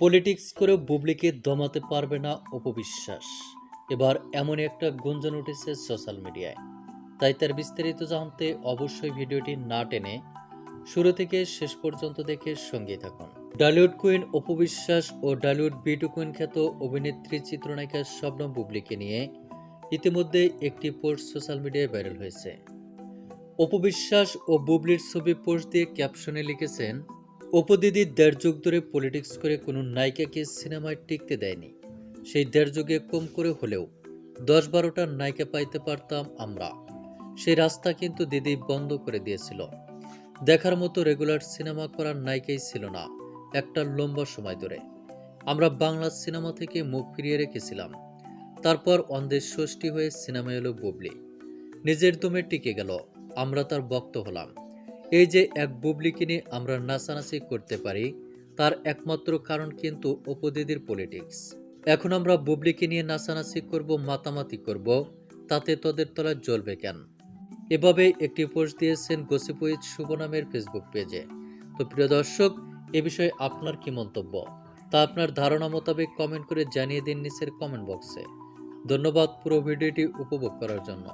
Politics করে বুবলিকে দমাতে পারবে না অপবিশ্বাস। এবার এমন একটা গুঞ্জন উঠেছে সোশ্যাল মিডিয়ায়। তাই তার বিস্তারিত জানতে অবশ্যই ভিডিওটি না টেনে শুরু থেকে শেষ পর্যন্ত দেখে সঙ্গে থাকুন। ডালিউড কুইন অপবিশ্বাস ও ডালিউড বিটু কুইন খ্যাত অভিনেত্রী চিত্রনায়িকা শবনম বুবলিকে নিয়ে ইতিমধ্যে একটি পোস্ট সোশ্যাল মিডিয়ায় ভাইরাল হয়েছে। অপবিশ্বাস ও বুবলির ছবি পোস্ট দিয়ে ক্যাপশনে লিখেছেন অপদিদি দেড় যুগ ধরে পলিটিক্স করে কোনো নায়িকাকে সিনেমায় টিকতে দেয়নি। সেই দেড় যুগে কম করে হলেও দশ বারোটা নায়িকা পাইতে পারতাম আমরা। সেই রাস্তা কিন্তু দিদি বন্ধ করে দিয়েছিল। দেখার মতো রেগুলার সিনেমা করার নায়িকাই ছিল না একটা লম্বা সময় ধরে। আমরা বাংলা সিনেমা থেকে মুখ ফিরিয়ে রেখেছিলাম। তারপর অন্ধের ষষ্ঠী হয়ে সিনেমা এলো বুবলি। নিজের দমে টিকে গেল। আমরা তার বক্ত হলাম। এই যে এক বুবলিকে নিয়ে আমরা নাচানাচি করতে পারি, তার একমাত্র কারণ কিন্তু উপদিদির পলিটিক্স। এখন আমরা বুবলিকে নিয়ে নাচানাচি করব, মাতামাতি করব, তাতে তোদের তলায় জ্বলবে কেন? এভাবে একটি পোস্ট দিয়েছেন গসিপুইজ শুভ নামের ফেসবুক পেজে। তো প্রিয় দর্শক, এ বিষয়ে আপনার কি মন্তব্য? তা আপনার ধারণা মোতাবেক কমেন্ট করে জানিয়ে দিন নিচের কমেন্ট বক্সে। ধন্যবাদ পুরো ভিডিওটি উপভোগ করার জন্য।